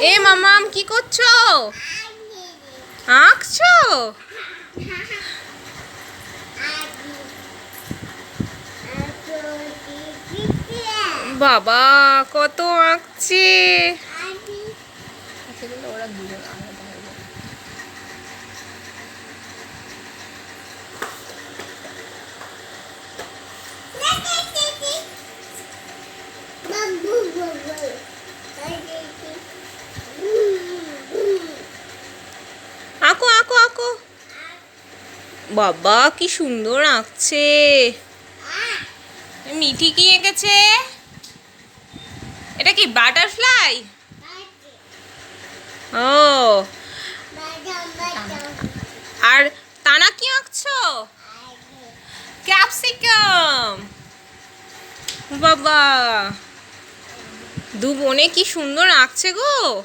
এ মামাম কি করছ? আঁকছো? বাবা কত আঁকছে। ওরা দুজন আলাদা হয়ে যাবে। বাবা কি সুন্দর আঁকছে। মিঠি কি এঁকেছে? এটা কি বাটারফ্লাই? ও। আর তানা কি আঁকছো? ক্যাপসিকাম। বাবা দু বোনে কি সুন্দর আঁকছে গো।